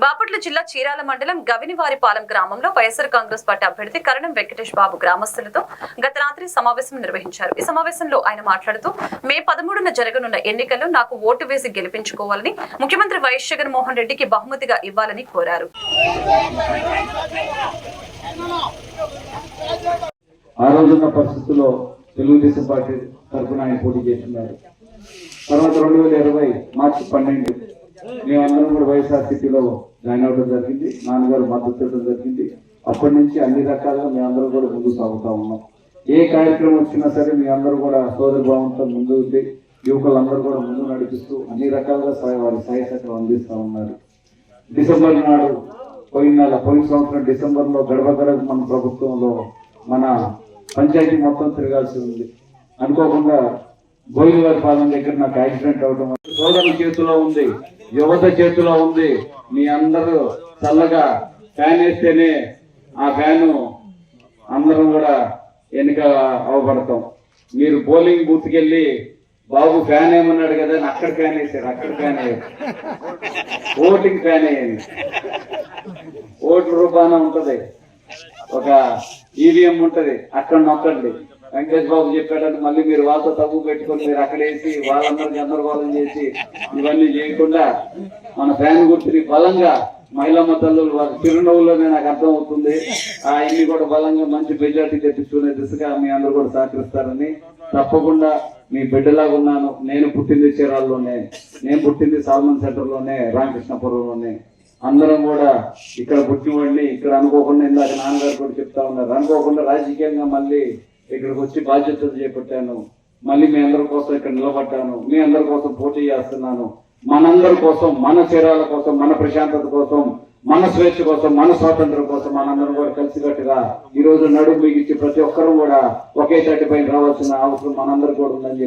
బాపట్ల జిల్లా చీరాల మండలం గవినివారిపాలెం గ్రామంలో వైఎస్ఆర్ కాంగ్రెస్ పార్టీ అభ్యర్థి కరణం వెంకటేష్ బాబు గ్రామస్తులతో గత రాత్రి సమావేశం నిర్వహించారు. ఈ సమావేశంలో ఆయన మాట్లాడుతూ మే పదమూడున జరగనున్న ఎన్నికల్లో నాకు ఓటు వేసి గెలిపించుకోవాలని ముఖ్యమంత్రి వైఎస్ జగన్మోహన్ రెడ్డికి బహుమతిగా ఇవ్వాలని కోరారు. ఆ రోజున్న పరిస్థితుల్లో తెలుగుదేశం పార్టీ తరఫున ఆయన పోటీ చేస్తున్నారు. తర్వాత రెండు వేల ఇరవై మార్చి పన్నెండు మేమందరం కూడా వైఎస్ఆర్సీపీలో జాయిన్ అవ్వడం జరిగింది. నాన్నగారు మద్దతు ఇవ్వడం జరిగింది. అప్పటి నుంచి అన్ని రకాలుగా మేమందరం కూడా ముందుకు సాగుతా ఉన్నాం. ఏ కార్యక్రమం వచ్చినా సరే మీ అందరూ కూడా సోదర భావంతో ముందు యువకులందరూ కూడా ముందు నడిపిస్తూ అన్ని రకాలుగా వారి సహాయ అందిస్తూ ఉన్నారు. డిసెంబర్ నాడు పోయిన నెల పోయిన సంవత్సరం డిసెంబర్లో గడప గడప మన ప్రభుత్వంలో మన పంచాయతీ మొత్తం తిరగాల్సి ఉంది. అనుకోకుండా గోయిలవారి పాలన దగ్గర నాకు యాక్సిడెంట్ అవడం సోదరుల చేతిలో ఉంది యువత చేతిలో ఉంది. మీ అందరూ చల్లగా ఫ్యాన్ వేస్తేనే ఆ ఫ్యాను అందరం కూడా ఎన్నిక అవపడతాం మీరు పోలింగ్ బూత్కి వెళ్ళి బాబు ఫ్యాన్ ఏమన్నాడు కదా అని అక్కడ ఫ్యాన్ వేసారు అక్కడ ఫ్యాన్ వేయరు. ఓటింగ్ ఫ్యాన్ అయ్యాను ఓటు రూపాన ఉంటది. ఒక ఈవీఎం ఉంటది. అక్కడ నొక్కండి. వెంకటేష్ బాబు చెప్పాడని మళ్ళీ మీరు వాత తగ్గు పెట్టుకొని మీరు అక్కడేసి వాళ్ళందరూ గందరగోళం చేసి ఇవన్నీ చేయకుండా మన ఫ్యాన్ గుర్తుని బలంగా మహిళా తల్లులు వారి చిరునవ్వులోనే నాకు అర్థం అవుతుంది ఆ ఇన్ని కూడా బలంగా మంచి మెజార్టీ తెప్పించుకునే దిశగా మీ అందరూ కూడా సహకరిస్తారని తప్పకుండా మీ బిడ్డలాగా ఉన్నాను. నేను పుట్టింది చీరాల్లోనే నేను పుట్టింది సాల్మన్ సెంటర్లోనే రామకృష్ణపురంలోనే అందరం కూడా ఇక్కడ పుట్టినవాడిని ఇక్కడ అనుకోకుండా ఇందాక నాన్నగారు కూడా చెప్తా ఉన్నారు. అనుకోకుండా రాజకీయంగా మళ్ళీ ఇక్కడికి వచ్చి బాధ్యతలు చేపట్టాను. మళ్ళీ మీ అందరి కోసం ఇక్కడ నిలబడ్డాను. మీ అందరి కోసం పోటీ చేస్తున్నాను. మనందరి కోసం మన చీరాల కోసం మన ప్రశాంతత కోసం మన స్వేచ్ఛ కోసం మన స్వాతంత్రం కోసం మనందరం కూడా కలిసికట్టుగా ఈ రోజు నడుము బిగించి ప్రతి ఒక్కరూ కూడా ఒకే తట్టు పైన రావాల్సిన అవసరం మనందరికి కూడా ఉందని